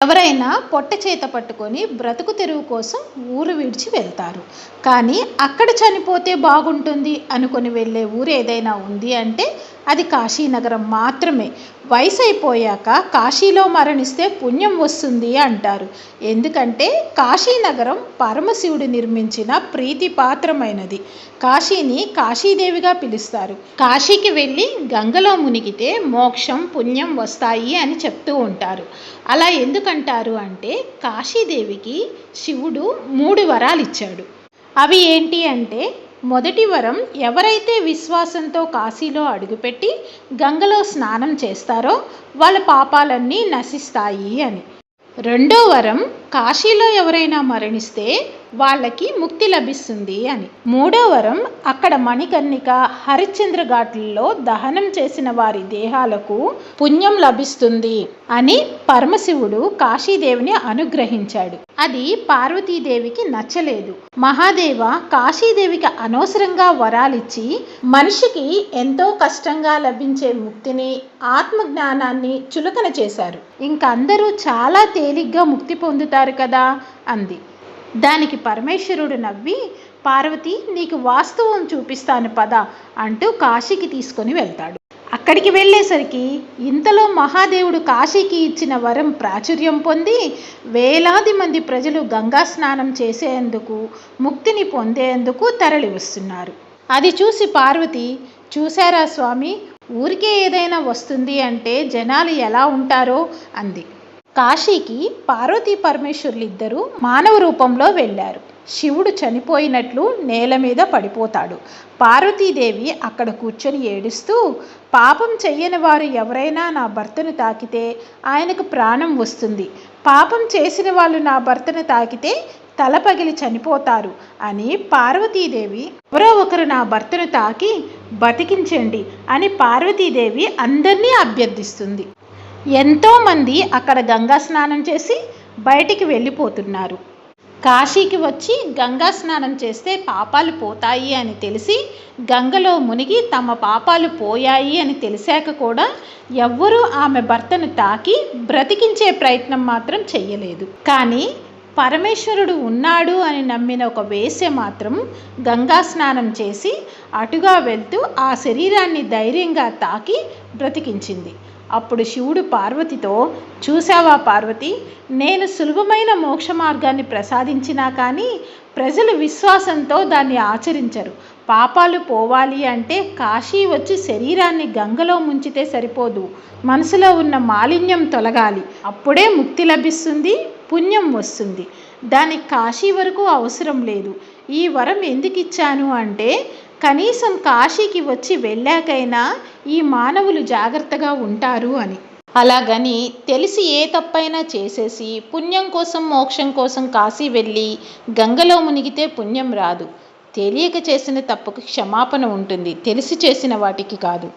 ఎవరైనా పొట్ట చేత పట్టుకొని బ్రతుకు తెరువు కోసం ఊరు విడిచి వెళ్తారు. కానీ అక్కడ చనిపోతే బాగుంటుంది అనుకొని వెళ్ళే ఊరు ఏదైనా ఉంది అంటే అది కాశీనగరం మాత్రమే. వయసు అయిపోయాక కాశీలో మరణిస్తే పుణ్యం వస్తుంది అంటారు. ఎందుకంటే కాశీనగరం పరమశివుడు నిర్మించిన ప్రీతిపాత్రమైనది. కాశీని కాశీదేవిగా పిలుస్తారు. కాశీకి వెళ్ళి గంగలో మునిగితే మోక్షం పుణ్యం వస్తాయి అని చెప్తూ ఉంటారు. అలా ఎందుకు ఎందుకంటారు అంటే కాశీదేవికి శివుడు మూడు వరాలు ఇచ్చాడు అవి ఏంటి అంటే మొదటి వరం ఎవరైతే విశ్వాసంతో కాశీలో అడుగుపెట్టి గంగలో స్నానం చేస్తారో వాళ్ళ పాపాలన్నీ నశిస్తాయి అని. రెండో వరం కాశీలో ఎవరైనా మరణిస్తే వాళ్ళకి ముక్తి లభిస్తుంది అని. మూడో వరం అక్కడ మణికర్ణిక హరిశ్చంద్ర ఘాట్లలో దహనం చేసిన వారి దేహాలకు పుణ్యం లభిస్తుంది అని పరమశివుడు కాశీదేవిని అనుగ్రహించాడు. అది పార్వతీదేవికి నచ్చలేదు. మహాదేవ కాశీదేవికి అనవసరంగా వరాలిచ్చి మనిషికి ఎంతో కష్టంగా లభించే ముక్తిని ఆత్మజ్ఞానాన్ని చులకన చేశారు. ఇంక అందరూ చాలా తేలిగ్గా ముక్తి పొందుతారు. కదా అంది. దానికి పరమేశ్వరుడు నవ్వి పార్వతి నీకు వాస్తవం చూపిస్తాను పద అంటూ కాశీకి తీసుకొని వెళ్తాడు. అక్కడికి వెళ్ళేసరికి ఇంతలో మహాదేవుడు కాశీకి ఇచ్చిన వరం ప్రాచుర్యం పొంది వేలాది మంది ప్రజలు గంగా స్నానం చేసేందుకు ముక్తిని పొందేందుకు తరలి వస్తున్నారు. అది చూసి పార్వతి చూశారా స్వామి ఊరికే ఏదైనా వస్తుంది అంటే జనాలు ఎలా ఉంటారో అంది. కాశీకి పార్వతీ పరమేశ్వరులు ఇద్దరూ మానవ రూపంలో వెళ్ళారు. శివుడు చనిపోయినట్లు నేల మీద పడిపోతాడు. పార్వతీదేవి అక్కడ కూర్చొని ఏడుస్తూ పాపం చెయ్యని వారు ఎవరైనా నా భర్తను తాకితే ఆయనకు ప్రాణం వస్తుంది. పాపం చేసిన వాళ్ళు నా భర్తను తాకితే తల పగిలి చనిపోతారు అని పార్వతీదేవి ఎవరో ఒకరు నా భర్తను తాకి బతికించండి అని పార్వతీదేవి అందరినీ అభ్యర్థిస్తుంది. ఎంతోమంది అక్కడ గంగా స్నానం చేసి బయటికి వెళ్ళిపోతున్నారు. కాశీకి వచ్చి గంగా స్నానం చేస్తే పాపాలు పోతాయి అని తెలిసి గంగలో మునిగి తమ పాపాలు పోయాయి అని తెలిసాక కూడా ఎవ్వరూ ఆమె భర్తను తాకి బ్రతికించే ప్రయత్నం మాత్రం చెయ్యలేదు. కానీ పరమేశ్వరుడు ఉన్నాడు అని నమ్మిన ఒక వేశ్య మాత్రం గంగా స్నానం చేసి అటుగా వెళ్తూ ఆ శరీరాన్ని ధైర్యంగా తాకి బ్రతికించింది. అప్పుడు శివుడు పార్వతితో చూసావా పార్వతి నేను సులభమైన మోక్ష మార్గాన్ని ప్రసాదించినా కానీ ప్రజలు విశ్వాసంతో దాన్ని ఆచరించరు. పాపాలు పోవాలి అంటే కాశీ వచ్చి శరీరాన్ని గంగలో ముంచితే సరిపోదు. మనసులో ఉన్న మాలిన్యం తొలగాలి. అప్పుడే ముక్తి లభిస్తుంది పుణ్యం వస్తుంది. దానికి కాశీ వరకు అవసరం లేదు. ఈ వరం ఎందుకు ఇచ్చాను అంటే కనీసం కాశీకి వచ్చి వెళ్ళాకైనా ఈ మానవులు జాగ్రత్తగా ఉంటారు అని. అలాగని తెలిసి ఏ తప్పైనా చేసేసి పుణ్యం కోసం మోక్షం కోసం కాశీ వెళ్ళి గంగలో మునిగితే పుణ్యం రాదు. తెలియక చేసిన తప్పుకి క్షమాపణ ఉంటుంది. తెలిసి చేసిన వాటికి కాదు.